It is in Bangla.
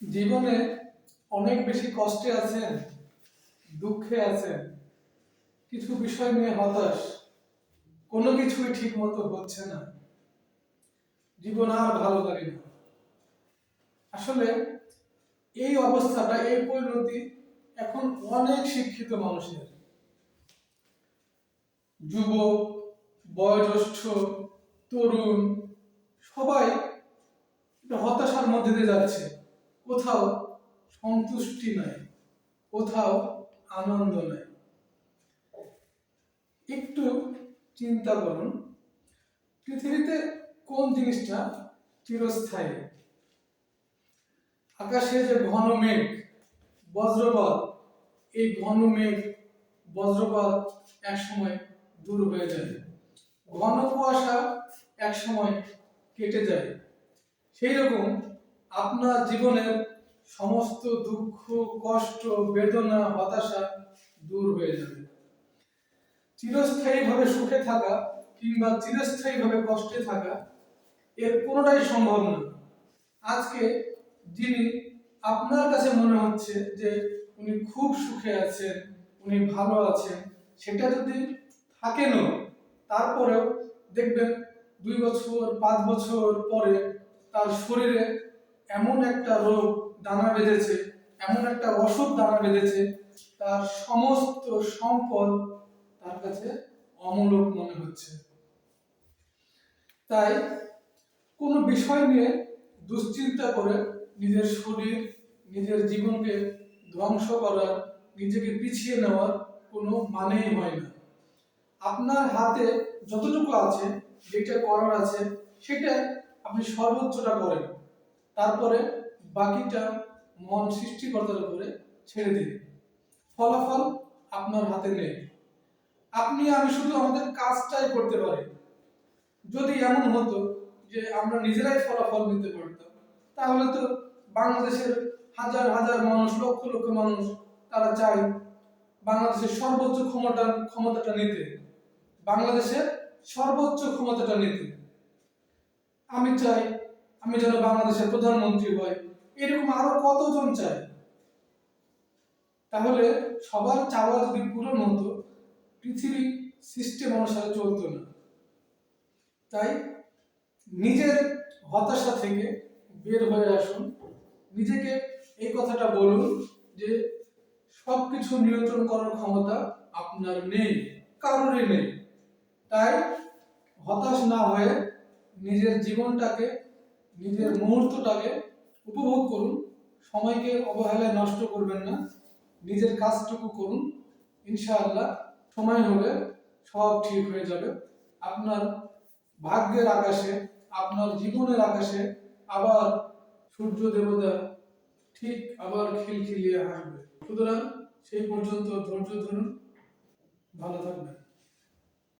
জীবনে অনেক বেশি কষ্টে আছেন, দুঃখে আছেন, কিছু বিষয় নিয়ে হতাশ, কোনো কিছুই ঠিক মতো হচ্ছে না। জীবন আর ভালো লাগে না। আসলে এই অবস্থাটা, এই পরিণতি এখন অনেক শিক্ষিত মানুষের। যুবক, বয়োজ্যেষ্ঠ, তরুণ, সবাই হতাশার মধ্যে দিয়ে যাচ্ছে। কোথাও সন্তুষ্টি নাই, কোথাও আনন্দ নাই। একটু চিন্তা করুন, পৃথিবীতে কোন জিনিসটা চিরস্থায়ী? আকাশে যে ঘন মেঘ, বজ্রপাত, এই ঘন মেঘ, বজ্রপাত এক সময় দূর হয়ে যায়। ঘন কুয়াশা এক সময় কেটে যায়। সেই রকম আপনার জীবনের সমস্ত দুঃখ, কষ্ট, বেদনা, হতাশা দূর হয়ে যাবে। চিরস্থায়ীভাবে সুখে থাকা কিংবা চিরস্থায়ীভাবে কষ্টে থাকা এর কোনোটাই সম্ভব না। আজকে যিনি আপনার কাছে মনে হচ্ছে যে উনি খুব সুখে আছেন, উনি ভালো আছেন, সেটা যদি থাকেনও তারপরেও দেখবেন দুই বছর, পাঁচ বছর পরে তার শরীরে এমন একটা রোগ দানা বেঁধেছে, এমন একটা অসুখ দানা বেঁধেছে, তার সমস্ত সম্পদ তার কাছে অমূলক মনে হচ্ছে। তাই কোনো বিষয় নিয়ে দুশ্চিন্তা করে নিজের শরীর, নিজের জীবনকে ধ্বংস করার, নিজেকে পিছিয়ে নেওয়ার কোনো মানেই হয় না। আপনার হাতে যতটুকু আছে, যেটা করার আছে, সেটা আপনি সর্বোচ্চটা করেন। তারপরে বাকিটা মন সৃষ্টিকর্তার উপরে ছেড়ে দিন। ফলাফল আপনার হাতে নেই। আপনি আমি শুধু আমাদের কাজটাই করতে পারি। যদি এমন হতো যে আমরা নিজেরাই ফলাফল নিতে পারতাম, তাহলে তো বাংলাদেশের হাজার হাজার মানুষ, লক্ষ লক্ষ মানুষ তারা চায় বাংলাদেশের সর্বোচ্চ ক্ষমতা, ক্ষমতাটা নিতে। বাংলাদেশের সর্বোচ্চ ক্ষমতাটা নিতে। আমি চাই আমি যেন বাংলাদেশের প্রধানমন্ত্রী হই। এরকম আরও কতজন চায় তাহলে সবার চাওয়া যদি পূরণ হতো, পৃথিবী সিস্টেম অনুসারে চলতো না। তাই নিজের হতাশা থেকে বের হয়ে আসুন। নিজেকে এই কথাটা বলুন যে সব কিছু নিয়ন্ত্রণ করার ক্ষমতা আপনার নেই, কারোরই নেই। তাই হতাশ না হয়ে নিজের জীবনটাকে নিজের মুহূর্তটাকে উপভোগ করুন, সময়কে অবহেলায় নষ্ট করবেন না, নিজের কাজটুকু করুন, ইনশাআল্লাহ সময় হলে সব ঠিক হয়ে যাবে। আপনার ভাগ্যের আকাশে, আপনার জীবনের আকাশে আবার সূর্য দেবতা ঠিক আবার খিলখিলিয়ে হাসবে। সুতরাং সেই পর্যন্ত ধৈর্য ধরুন, ভালো থাকবেন।